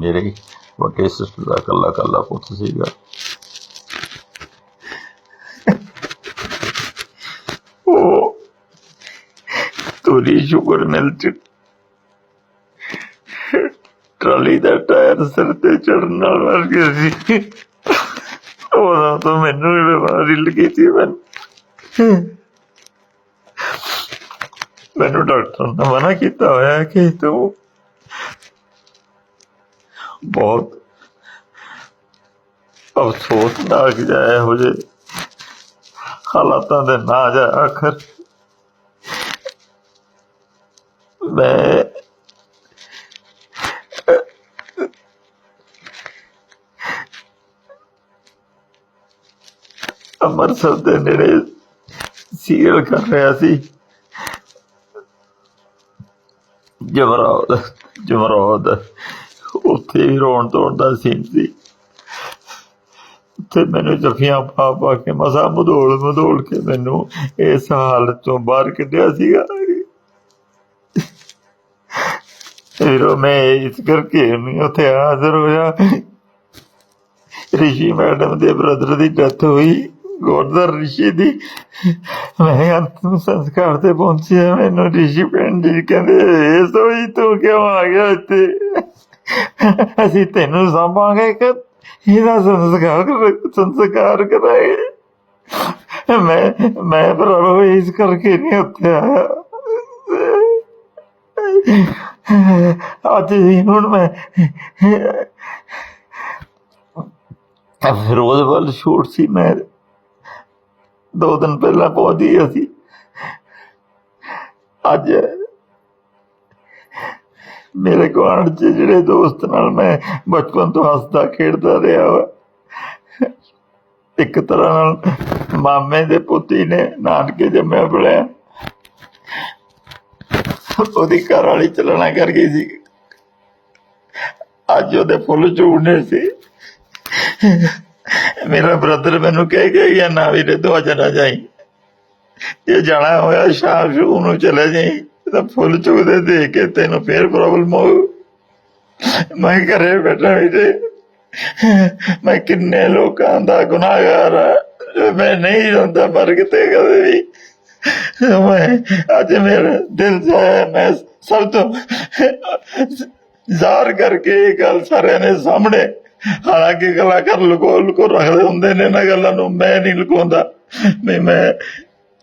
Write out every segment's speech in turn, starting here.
ਮੇਰੇ ਵੱਡੇ ਸਿਸਟਰ ਦਾ ਕੱਲਾ ਕੱਲਾ ਪੁੱਤ ਸੀਗਾ। ਉਹ ਤੋਰੀ ਸ਼ੁਕਰ ਮਿਲ ਚ ਟਰਾਲੀ ਦਾ ਟਾਇਰ ਸਿਰ ਤੇ ਚੜਨ ਨਾਲ ਮਰ ਗਿਆ ਸੀ। ਉਹਦਾ ਤਾਂ ਮੈਨੂੰ ਵੀ ਬਿਮਾਰੀ ਲੱਗੀ ਸੀ ਮੈਨੂੰ। ਮੈਨੂੰ ਡਾਕਟਰ ਨੇ ਮਨਾ ਕੀਤਾ ਹੋਇਆ ਕਿ ਤੂੰ ਬਹੁਤ ਅਫਸੋਸ ਨਾਲ ਜਾਇਆ ਹੋ ਜੇ ਹਾਲਾਤਾਂ ਦੇ ਨਾ ਜਾ ਆਖਰ ਮੈਂ ਅੰਮ੍ਰਿਤਸਰ ਦੇ ਨੇੜੇ ਸੀਰੀਅਲ ਕਰ ਰਿਹਾ ਸੀ। ਜਮਰੌਦ ਜਮਰੌਦ। ਉੱਥੇ ਹੀ ਰੋਣ ਧੋਣ ਦਾ ਸੀਨ ਸੀ। ਤੇ ਮੈਨੂੰ ਜਫੀਆਂ ਪਾ ਪਾ ਕੇ ਮਸਾ ਮਧੋਲ ਮਧੋਲ ਕੇ ਮੈਨੂੰ ਇਸ ਹਾਲਤ ਤੋਂ ਬਾਹਰ ਕੱਢਿਆ ਸੀਗਾ। ਫਿਰ ਮੈਂ ਇਸ ਕਰਕੇ ਨਹੀਂ ਉੱਥੇ ਹਾਜ਼ਰ ਹੋਇਆ। ਰਿਸ਼ੀ ਮੈਡਮ ਦੇ ਬ੍ਰਦਰ ਦੀ ਡੈਥ ਹੋਈ। ਗੋਰਦਰ ਰਿਸ਼ੀ ਦੀ ਮੈਂ ਅੰਤਮ ਸੰਸਕਾਰ ਤੇ ਪਹੁੰਚਿਆ। ਮੈਨੂੰ ਰਿਸ਼ੀ ਪਿੰਡ ਜੀ ਕਹਿੰਦੇ ਇਹ ਸੋਈ ਤੂੰ ਕਿਉਂ ਆ ਗਿਆ ਇੱਥੇ? ਅਸੀਂ ਤੈਨੂੰ ਸਾਂਭਾਂਗੇ ਕਿ ਇਹਦਾ ਸੰਸਕਾਰ ਕਰ- ਸੰਸਕਾਰ ਕਰਾਂਗੇ ਮੈਂ ਮੈਂ ਪ੍ਰਭੂ ਇਸ ਕਰਕੇ ਨਹੀਂ ਉੱਥੇ ਆਇਆ। ਅੱਜ ਹੀ ਹੁਣ ਮੈਂ ਫਿਰੋਜ਼ ਵੱਲ ਸ਼ੂਟ ਸੀ ਮੈਂ। ਦੋ ਦਿਨ ਪਹਿਲਾਂ ਪਹੁੰਚ ਗਈ ਅਸੀਂ। ਅੱਜ ਮੇਰੇ ਗੁਆਂਢ 'ਚ ਜਿਹੜੇ ਦੋਸਤ ਨਾਲ ਮੈਂ ਬਚਪਨ ਤੋਂ ਹੱਸਦਾ ਖੇਡਦਾ ਰਿਹਾ ਵਾ। ਇੱਕ ਤਰ੍ਹਾਂ ਨਾਲ ਮਾਮੇ ਦੇ ਪੁੱਤੀ ਨੇ, ਨਾਨਕੇ ਜੰਮਿਆ ਪਲਿਆ ਉਹਦੀ ਘਰ ਵਾਲੀ ਚੱਲਣਾ ਕਰ ਗਈ ਸੀ। ਅੱਜ ਉਹਦੇ ਫੁੱਲ ਝੂੜਨੇ ਸੀ। ਮੇਰਾ ਬ੍ਰਦਰ ਮੈਨੂੰ ਕਹਿ ਕੇ ਗਿਆ ਨਾ ਵੀਰੇ ਤੂੰ ਅੱਜ ਨਾ ਜਾਈ। ਜੇ ਜਾਣਾ ਹੋਇਆ, ਸ਼ਾਮ ਨੂੰ ਨੂੰ ਚਲੇ ਜਾਈ। ਤਾਂ ਫੁੱਲ ਚੁਗਦੇ ਦੇਖ ਕੇ ਤੈਨੂੰ ਫੇਰ ਪ੍ਰੋਬਲਮ ਹੋ ਮੈਂ ਘਰੇ ਬੈਠਾ ਵੀਰੇ ਮੈਂ ਕਿੰਨੇ ਲੋਕਾਂ ਦਾ ਗੁਨਾਹਗਾਰ ਆ। ਮੈਂ ਨਹੀਂ ਹੁੰਦਾ ਪਰ ਕਿਤੇ ਕਦੇ ਵੀ। ਮੈਂ ਅੱਜ ਮੇਰੇ ਦਿਲ ਜਾਇਆ ਮੈਂ ਸਭ ਤੋਂ ਜ਼ਾਹਰ ਕਰਕੇ ਇਹ ਗੱਲ ਸਾਰਿਆਂ ਨੇ ਸਾਹਮਣੇ। ਹਾਲਾਂਕਿ ਕਲਾਕਾਰ ਲੁਕੋ ਲੁਕੋ ਰੱਖਦੇ ਹੁੰਦੇ ਨੇ ਨਾ ਗੱਲਾਂ ਨੂੰ, ਮੈਂ ਨਹੀਂ ਲੁਕਾਉਂਦਾ। ਵੀ ਮੈਂ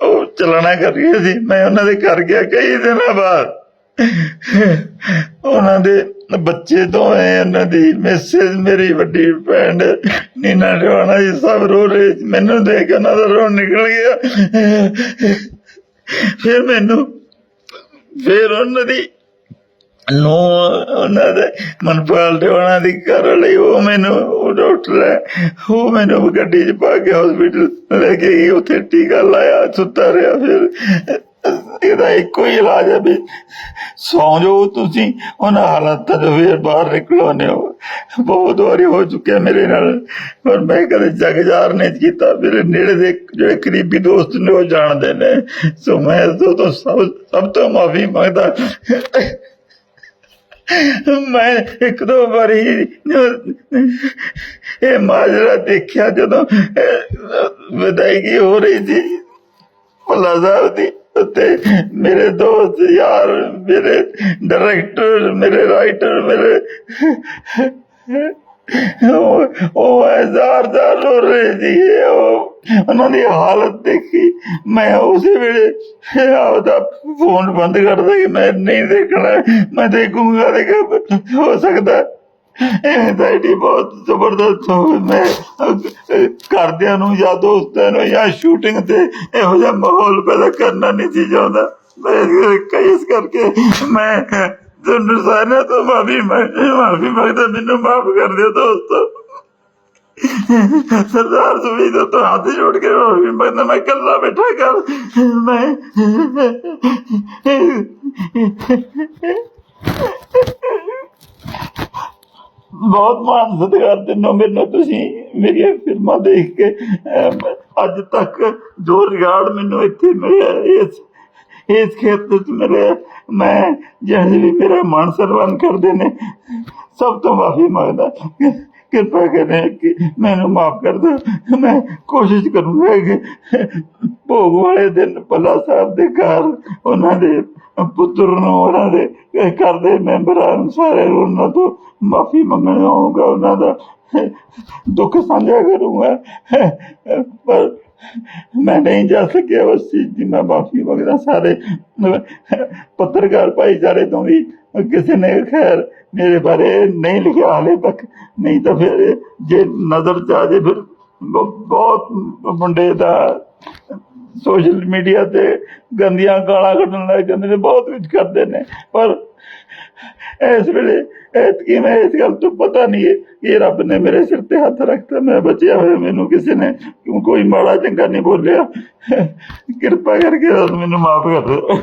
ਉਹ ਚਲਣਾ ਕਰ ਸੀ ਮੈਂ ਉਹਨਾਂ ਦੇ ਘਰ ਗਿਆ ਕਈ ਦਿਨਾਂ ਬਾਅਦ। ਉਹਨਾਂ ਦੇ ਬੱਚੇ ਤੋਂ ਹੈ ਉਹਨਾਂ ਦੀ ਮੈਸੇਜ ਮੇਰੀ ਵੱਡੀ ਭੈਣ, ਨੀਨਾ ਟਵਾਣਾ ਜੀ ਸਭ ਰੋ ਰਹੇ ਮੈਨੂੰ ਦੇਖ ਕੇ ਉਹਨਾਂ ਦਾ ਰੋ ਨਿਕਲ ਗਿਆ। ਫਿਰ ਮੈਨੂੰ, ਫਿਰ ਉਹਨਾਂ ਦੀ ਨੋ ਉਹਨਾਂ ਦੇ ਮਨਪਾਲ ਦੇ ਉਹਨਾਂ ਦੀ ਘਰ ਲਈ ਉਹ ਮੈਨੂੰ ਉਹ ਡਾਕਟਰ ਹੈ। ਉਹ ਮੈਨੂੰ ਗੱਡੀ 'ਚ ਪਾ ਕੇ ਹਸਪੀਟਲ ਲੈ ਕੇ ਗਈ ਉੱਥੇ ਟੀਕਾ ਲਾਇਆ, ਸੁੱਤਾ ਰਿਹਾ। ਫਿਰ ਇਹਦਾ ਇੱਕੋ ਹੀ ਇਲਾਜ ਹੈ ਵੀ ਸੌਂ ਜਾਓ ਤੁਸੀਂ। ਉਹਨਾਂ ਹਾਲਾਤਾਂ ਤੋਂ ਫਿਰ ਬਾਹਰ ਨਿਕਲੋ ਨੇ ਬਹੁਤ ਵਾਰੀ ਹੋ ਚੁੱਕਿਆ ਮੇਰੇ ਨਾਲ। ਪਰ ਮੈਂ ਕਦੇ ਜਗਜਾਰ ਨਹੀਂ ਕੀਤਾ। ਮੇਰੇ ਨੇੜੇ ਦੇ ਜਿਹੜੇ ਕਰੀਬੀ ਦੋਸਤ ਨੇ ਉਹ ਜਾਣਦੇ ਨੇ। ਸੋ ਮੈਂ ਇਸ ਤੋਂ ਸਭ ਤੋਂ ਮਾਫੀ ਮੰਗਦਾ। ਮੈਂ ਇੱਕ ਦੋ ਵਾਰੀ ਇਹ ਮਾਜਰਾ ਦੇਖਿਆ ਜਦੋਂ ਵਿਦਾਇਗੀ ਹੋ ਰਹੀ ਸੀ। ਭੱਲਾ ਸਾਹਿਬ ਦੀ ਉੱਤੇ ਮੇਰੇ ਦੋਸਤ ਯਾਰ, ਮੇਰੇ ਡਾਇਰੈਕਟਰ ਮੇਰੇ ਰਾਈਟਰ ਮੇਰੇ ਉਹ ਹਜ਼ਾਰ ਹਜ਼ਾਰ ਰੋ ਰਹੇ ਸੀ ਉਹ ਉਹਨਾਂ ਦੀ ਹਾਲਤ ਦੇਖੀ। ਮੈਂ ਉਸੇ ਵੇਲੇ ਆਪਦਾ ਫੋਨ ਬੰਦ ਕਰਦਾ ਕਿ ਮੈਂ ਨਹੀਂ ਦੇਖਣਾ ਮੈਂ ਦੇਖੂੰਗਾ ਤੇ ਹੋ ਸਕਦਾ ਐਂਜ਼ਾਈਟੀ ਬਹੁਤ ਜ਼ਬਰਦਸਤ ਹੋ ਮੈਂ ਅਹ, ਘਰਦਿਆਂ ਨੂੰ ਜਾਂ ਦੋਸਤਾਂ ਨੂੰ ਜਾਂ ਸ਼ੂਟਿੰਗ ਤੇ ਇਹੋ ਜਿਹਾ ਮਾਹੌਲ ਪੈਦਾ ਕਰਨਾ ਨਹੀਂ ਸੀ ਚਾਹੁੰਦਾ। ਮੈਂ ਇਸ ਕਰਕੇ ਮੈਂ ਤੁਹਾਨੂੰ ਸਾਰਿਆਂ ਤੋਂ ਮਾਫੀ ਮਾਫੀ ਮੰਗਦਾ, ਮੈਨੂੰ ਮਾਫ ਕਰ ਦਿਓ ਦੋਸਤੋ। ਸਰਦਾਰ ਸੁਮੀਤ ਤੋਂ ਹੱਥ ਜੋੜ ਕੇ ਰੋਈ ਮੈਂ ਮੈਂ ਇਕੱਲਾ ਬੈਠਾ ਕਰ ਮੈਂ ਬਹੁਤ ਮਾਣ ਸਤਿਕਾਰ ਦਿਨੋਂ ਮੈਨੂੰ ਤੁਸੀਂ ਮੇਰੀਆਂ ਫਿਲਮਾਂ ਦੇਖ ਕੇ ਅੱਜ ਤੱਕ ਜੋ ਰਿਗਾਰਡ ਮੈਨੂੰ ਇੱਥੇ ਮਿਲਿਆ, ਇਸ ਇਸ ਖੇਤਰ ਚ ਮਿਲਿਆ ਮੈਂ ਜਿਹੜੇ ਵੀ ਮੇਰਾ ਮਾਣ ਸਨਮਾਨ ਕਰਦੇ ਨੇ, ਸਭ ਤੋਂ ਮਾਫੀ ਮੰਗਦਾ। ਕਿਰਪਾ ਕਰੇ ਮੈਨੂੰ ਮਾਫ ਕਰ ਦਿਓ। ਮੈਂ ਕੋਸ਼ਿਸ਼ ਕਰੂੰਗਾ ਕਿ ਭੋਗ ਵਾਲੇ ਦਿਨ ਪੱਲਾ ਸਾਹਿਬ ਦੇ ਘਰ, ਉਹਨਾਂ ਦੇ ਪੁੱਤਰ ਨੂੰ, ਉਹਨਾਂ ਦੇ ਘਰ ਦੇ ਮੈਂਬਰਾਂ ਨੂੰ ਸਾਰੇ ਨੂੰ ਉਹਨਾਂ ਤੋਂ ਮਾਫੀ ਮੰਗਣਾ ਹੋਊਗਾ, ਉਹਨਾਂ ਦਾ ਦੁੱਖ ਸਾਂਝਾ ਕਰੂੰਗਾ। ਪਰ ਮੈਂ ਨਹੀਂ ਜਾ ਸਕਿਆ ਉਸ ਚੀਜ਼ ਦੀ, ਮੈਂ ਮਾਫੀ ਮੰਗਦਾ ਸਾਰੇ, ਪੱਤਰਕਾਰ ਭਾਈਚਾਰੇ ਤੋਂ ਵੀ ਕਿਸੇ ਨੇ ਖੈਰ ਮੇਰੇ ਬਾਰੇ ਨਹੀਂ ਲਿਖਿਆ ਹਾਲੇ ਤੱਕ, ਨਹੀਂ ਤਾਂ ਫਿਰ ਜੇ ਨਜ਼ਰ ਚ ਆ ਜੇ ਫਿਰ ਬਹੁਤ ਮੁੰਡੇ ਦਾ ਸੋਸ਼ਲ ਮੀਡੀਆ ਤੇ ਗੰਦੀਆਂ ਗਾਲਾਂ ਕੱਢਣ ਲੱਗ ਜਾਂਦੇ ਨੇ, ਬਹੁਤ ਕੁਝ ਕਰਦੇ ਨੇ, ਪਰ ਇਸ ਵੇਲੇ ਐਤਕੀ ਮੈਂ ਇਸ ਗੱਲ ਤੋਂ ਪਤਾ ਨਹੀਂ ਹੈ ਕਿ ਰੱਬ ਨੇ ਮੇਰੇ ਸਿਰ ਤੇ ਹੱਥ ਰੱਖਤਾ, ਮੈਂ ਬਚਿਆ ਹੋਇਆ ਮੈਨੂੰ ਕਿਸੇ ਨੇ ਕਿਉਂ ਕੋਈ ਮਾੜਾ ਚੰਗਾ ਨਹੀਂ ਬੋਲਿਆ। ਕਿਰਪਾ ਕਰਕੇ ਰੱਬ ਮੈਨੂੰ ਮਾਫ ਕਰ ਦਿਓ।